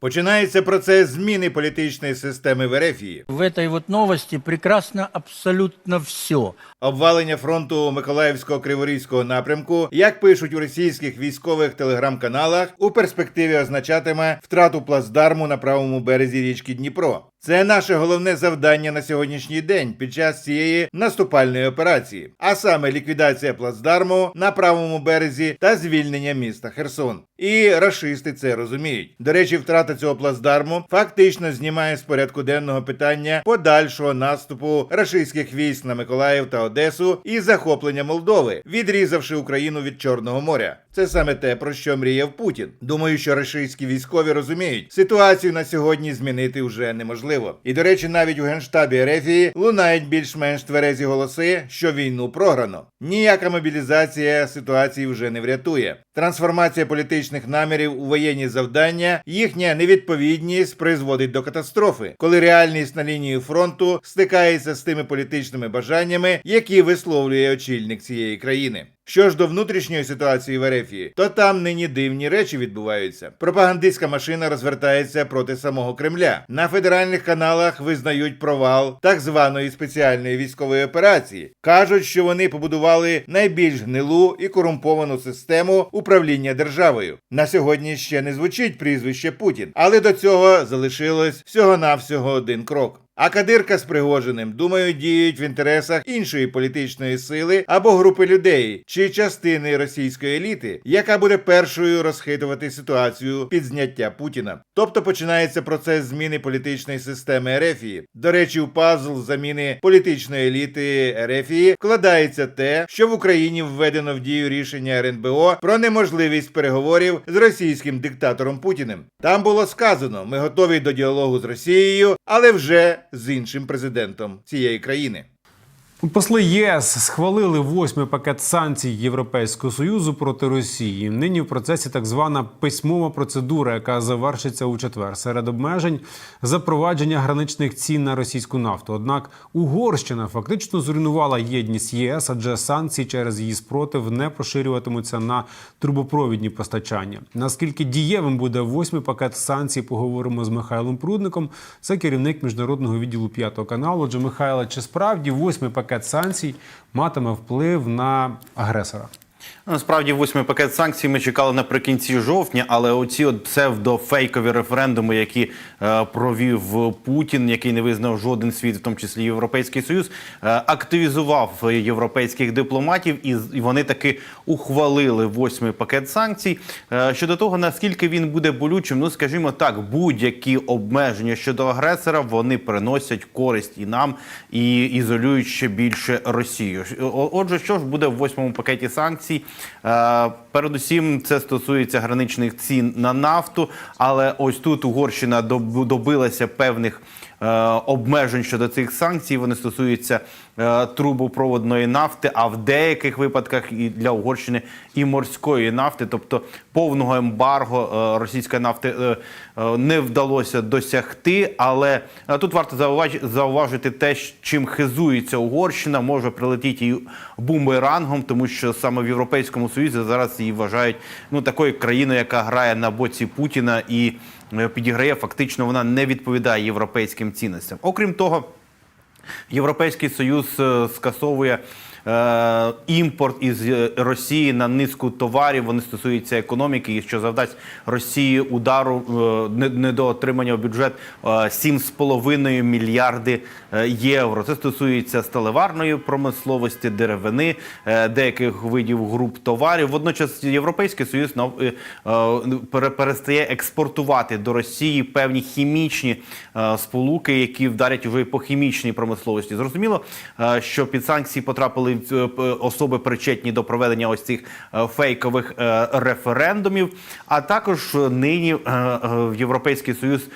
Починається процес зміни політичної системи в Ерефії. В этой вот новості прекрасно абсолютно все. Обвалення фронту Миколаївського Криворізького напрямку, як пишуть у російських військових телеграм-каналах, у перспективі означатиме втрату плацдарму на правому березі річки Дніпро. Це наше головне завдання на сьогоднішній день під час цієї наступальної операції, а саме ліквідація плацдарму на правому березі та звільнення міста Херсон. І рашисти це розуміють. До речі, втрата цього плацдарму фактично знімає з порядку денного питання подальшого наступу рашистських військ на Миколаїв та Одесу і захоплення Молдови, відрізавши Україну від Чорного моря. Це саме те, про що мріяв Путін. Думаю, що рашистські військові розуміють, ситуацію на сьогодні змінити вже неможливо. І до речі, навіть у генштабі Ерефії лунають більш-менш тверезі голоси, що війну програно. Ніяка мобілізація ситуації вже не врятує. Трансформація політичних намірів у воєнні завдання, їхня невідповідність призводить до катастрофи, коли реальність на лінії фронту стикається з тими політичними бажаннями, які висловлює очільник цієї країни. Що ж до внутрішньої ситуації в Ерефії, то там нині дивні речі відбуваються. Пропагандистська машина розвертається проти самого Кремля. На федеральних каналах визнають провал так званої спеціальної військової операції. кажуть, що вони побудували найбільш гнилу і корумповану систему управління державою. На сьогодні ще не звучить прізвище Путін, але до цього залишилось всього-навсього один крок. А Кадирка з Пригожиним, думаю, діють в інтересах іншої політичної сили або групи людей чи частини російської еліти, яка буде першою розхитувати ситуацію під зняття Путіна. Тобто починається процес зміни політичної системи Ерефії. До речі, у пазл заміни політичної еліти Ерефії вкладається те, що в Україні введено в дію рішення РНБО про неможливість переговорів з російським диктатором Путіним. Там було сказано: ми готові до діалогу з Росією, але вже з іншим президентом цієї країни. Посли ЄС схвалили восьмий пакет санкцій Європейського союзу проти Росії. Нині в процесі так звана письмова процедура, яка завершиться у четвер. Серед обмежень запровадження граничних цін на російську нафту. Однак Угорщина фактично зруйнувала єдність ЄС, адже санкції через її спротив не поширюватимуться на трубопровідні постачання. Наскільки дієвим буде восьмий пакет санкцій, поговоримо з Михайлом Прудником. Це керівник міжнародного відділу п'ятого каналу. Отже, Михайло, чи справді восьмий пакет санкцій матиме вплив на агресора? Насправді, восьмий пакет санкцій ми чекали наприкінці жовтня, але оці от псевдофейкові референдуми, які е, провів Путін, який не визнав жоден світ, в тому числі Європейський Союз, е, активізував європейських дипломатів, і, і вони таки ухвалили восьмий пакет санкцій. Е, щодо того, наскільки він буде болючим, ну скажімо так, будь-які обмеження щодо агресора вони приносять користь і нам, і ізолюють ще більше Росію. Отже, що ж буде в восьмому пакеті санкцій? Е, Передусім, це стосується граничних цін на нафту, але ось тут Угорщина добилася певних обмежень щодо цих санкцій. Вони стосуються е, трубопроводної нафти, а в деяких випадках і для Угорщини і морської нафти, тобто повного ембарго е, російської нафти е, е, не вдалося досягти. Але е, тут варто зауваж- зауважити те, чим хизується Угорщина, може прилетіти і бумерангом, тому що саме в Європейському Союзі зараз її вважають ну такою країною, яка грає на боці Путіна і е, підіграє. Фактично, вона не відповідає європейським цінностям. Окрім того. Європейський Союз е, скасовує е, імпорт із е, Росії на низку товарів. Вони стосуються економіки, і що завдасть Росії удару е, не- недоотримання в бюджет е, 7,5 мільярди е, євро. Це стосується сталеварної промисловості, деревини, деяких видів груп товарів. Водночас Європейський Союз е, перестає експортувати до Росії певні хімічні сполуки, які вдарять уже і по хімічній промисловості. Зрозуміло, що під санкції потрапили е, особи причетні до проведення ось цих е, фейкових е, референдумів. А також нині е, Європейський Союз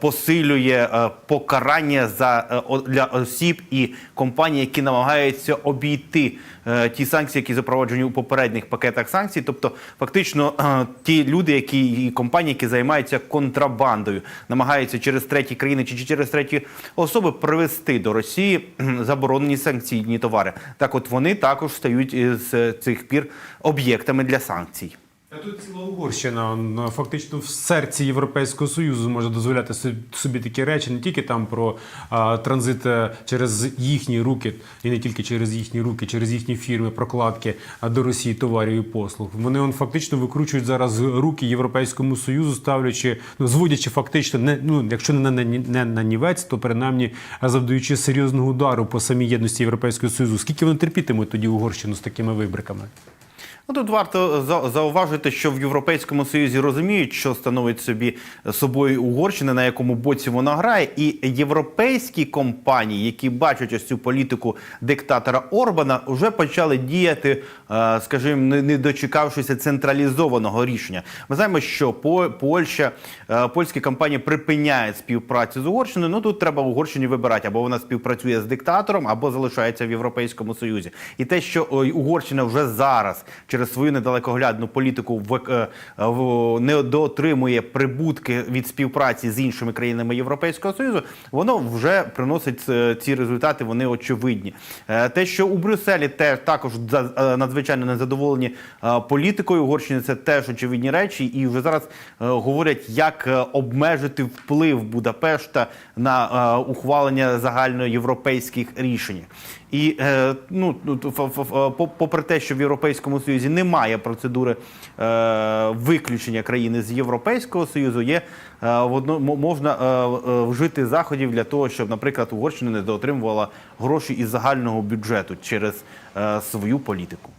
посилює покарання за для осіб і компаній, які намагаються обійти ті санкції, які запроваджені у попередніх пакетах санкцій. Тобто, фактично, ті люди, які і компанії, які займаються контрабандою, намагаються через треті країни чи через треті особи привезти до Росії заборонені санкційні товари. От вони також стають з цих пір об'єктами для санкцій. А тут ціла Угорщина фактично в серці Європейського Союзу може дозволяти собі- такі речі, не тільки там про а, транзит е, через їхні руки, і не тільки через їхні руки, через їхні фірми, прокладки до Росії товарів і послуг. Вони он, фактично викручують зараз руки Європейському Союзу, ставлячи, ну зводячи фактично, не ну якщо не на не на нівець, то принаймні завдаючи серйозного удару по самій єдності Європейського Союзу. Скільки вони терпітимуть тоді Угорщину з такими вибриками? Ну, тут варто за- зауважити, що в Європейському Союзі розуміють, що становить собі собою Угорщина, на якому боці вона грає, і європейські компанії, які бачать ось цю політику диктатора Орбана, вже почали діяти, е, скажімо, не дочекавшися централізованого рішення. Ми знаємо, що По- Польща, е, польські компанії припиняють співпрацю з Угорщиною. Ну тут треба Угорщині вибирати або вона співпрацює з диктатором, або залишається в Європейському Союзі. І те, що Угорщина вже зараз через свою недалекоглядну політику в, е, в не доотримує прибутки від співпраці з іншими країнами Європейського Союзу, воно вже приносить е, ці результати. Вони очевидні. Е, Те, що у Брюсселі теж також за- е, надзвичайно незадоволені е, політикою Угорщини, це теж очевидні речі, і вже зараз е, говорять, як е, обмежити вплив Будапешта на е, ухвалення загальноєвропейських рішень. І е, ну попри те, що в Європейському Союзі немає процедури е, виключення країни з Європейського Союзу, є е, можна вжити заходів для того, щоб, наприклад, Угорщина не доотримувала гроші із загального бюджету через свою політику.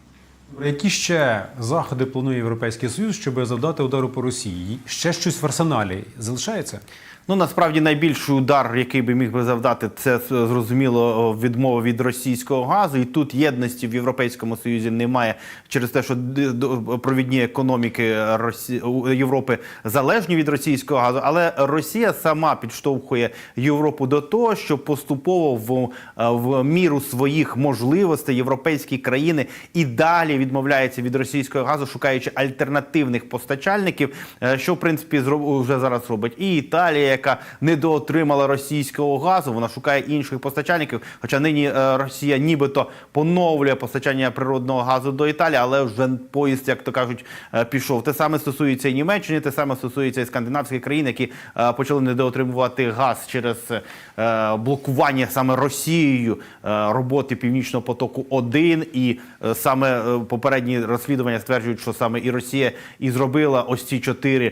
Які ще заходи планує Європейський Союз, щоб завдати удару по Росії? Ще щось в арсеналі залишається? Ну насправді найбільший удар, який би міг би завдати, це зрозуміло відмова від російського газу. І тут єдності в Європейському Союзі немає через те, що провідні економіки. Європи залежні від російського газу. Але Росія сама підштовхує Європу до того, що поступово в, в міру своїх можливостей європейські країни і далі відмовляються від російського газу, шукаючи альтернативних постачальників, е, що в принципі вже зараз робить і Італія, яка недоотримала російського газу. Вона шукає інших постачальників. Хоча нині е, Росія нібито поновлює постачання природного газу до Італії, але вже поїзд, як то кажуть, е, пішов. Те саме стосується і Німеччини, те саме стосується і скандинавських країн, які е, почали недоотримувати газ через блокування саме Росією роботи Північного потоку 1 і саме попередні розслідування стверджують, що саме і Росія і зробила ось ці чотири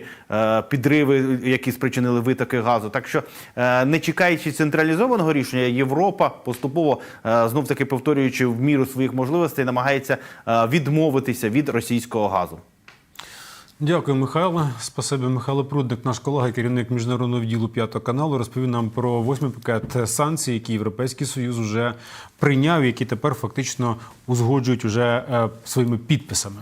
підриви, які спричинили витоки газу. Так що, е, не чекаючи централізованого рішення, Європа поступово знов таки повторюючи в міру своїх можливостей, намагається е, відмовитися від російського газу. Дякую, Михайло. Спасибі, Михайло Прудник, наш колега, керівник міжнародного відділу п'ятого каналу, розповів нам про восьмий пакет санкцій, які Європейський Союз вже прийняв, які тепер фактично узгоджують уже е, своїми підписами.